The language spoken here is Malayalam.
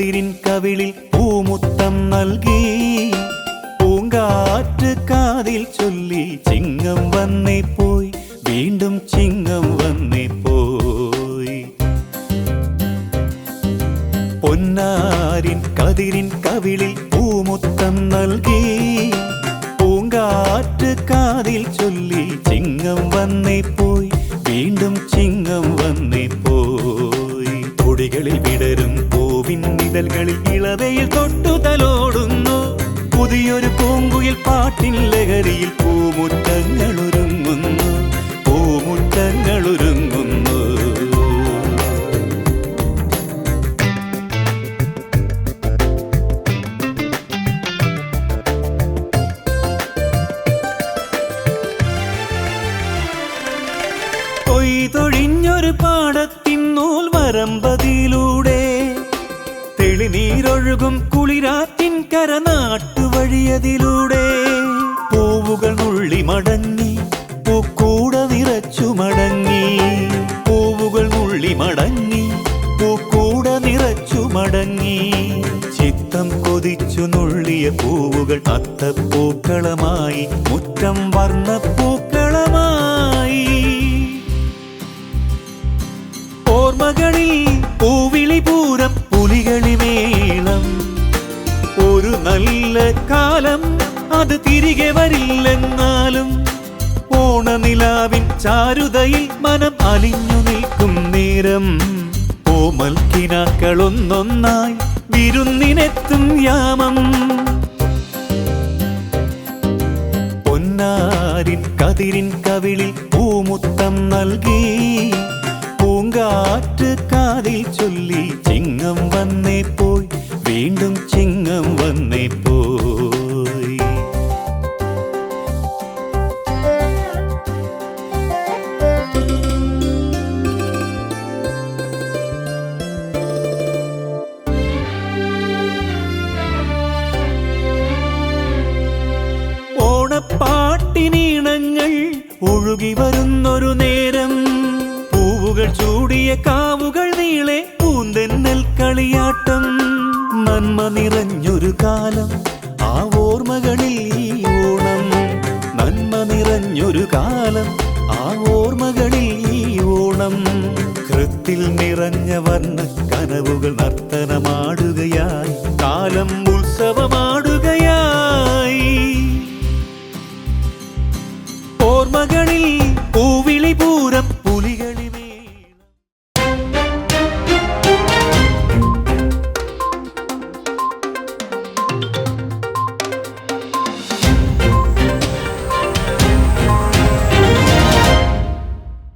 കതിരിൻ കവിളിൽ പൂമുത്തം നൽകി. പൂങ്കാറ്റ് കാതിൽ ചൊല്ലി ചിങ്ങം വന്നേ പോയി. വീണ്ടും ചിങ്ങം വന്നേ പോയി. പൊന്നാരിൻ കതിരിൻ കവിളിൽ പൂമുത്തം നൽകി. പൂങ്കാറ്റ് കാതിൽ ചൊല്ലി ചിങ്ങം വന്നേ പോയി. വീണ്ടും ചിങ്ങം വന്നേ പോയി. കൊടികളിൽ വിടരും പൂവിൻ ഇളവയിൽ തൊട്ടുതലോടുന്നു. തൊട്ടു തലോടുന്നു പുതിയൊരു പൂങ്കുയിൽ പാട്ടിൻ ലഹരിയിൽ പൂമുറ്റങ്ങൾ ഒരുങ്ങുന്നു കൊയ്തൊഴിഞ്ഞൊരു പാടത്തിൻ നൂൽ വരമ്പതിലൂടെ തെളിനീരൊഴുകും കുളിരാറ്റിൻ കര നാട്ടുവഴിയതിലൂടെ പൂവുകൾ നുള്ളി മടങ്ങി പൂക്കൂട നിറച്ചു മടങ്ങി. പൂവുകൾ നുള്ളി മടങ്ങി പൂക്കൂട നിറച്ചു മടങ്ങി. ചിത്തം കൊതിച്ചു നുള്ളിയ പൂവുകൾ അത്തപ്പൂക്കളമായി മുറ്റം വർണപ്പൂക്കളമായി ഓർമ്മകളിൽ നല്ല കാലം അത് തിരികെ വരില്ലെന്നാലും ഓണനിലാവിൻ ചാരുതയിൽ മനം അലിഞ്ഞു നിൽക്കും നേരം. ഓമൽ കിനാക്കളൊന്നൊന്നായി വിരുന്നിനെത്തും യാമം. പൊന്നാരിൻ കതിരിൻ കവിളിൽ പൂമുത്തം നൽകി. പൂങ്കാറ്റ് കാതിൽ ചൊല്ലി ഒഴുകി വരുന്നൊരു നേരം. പൂവുകൾ ചൂടിയ കാവുകൾ നീളെ പൂന്തെന്നൽ കളിയാട്ടം നന്മ നിറഞ്ഞൊരു കാലം ആ ഓർമ്മകളിൽ ഈ ഓണം. നന്മ നിറഞ്ഞൊരു കാലം ആ ഓർമ്മകളിൽ ഈ ഓണം. കൃത്തിൽ നിറഞ്ഞ വർണ കനവുകൾ നർത്തനമാടുകയായി. കാലം ഉത്സവമാടുകയായി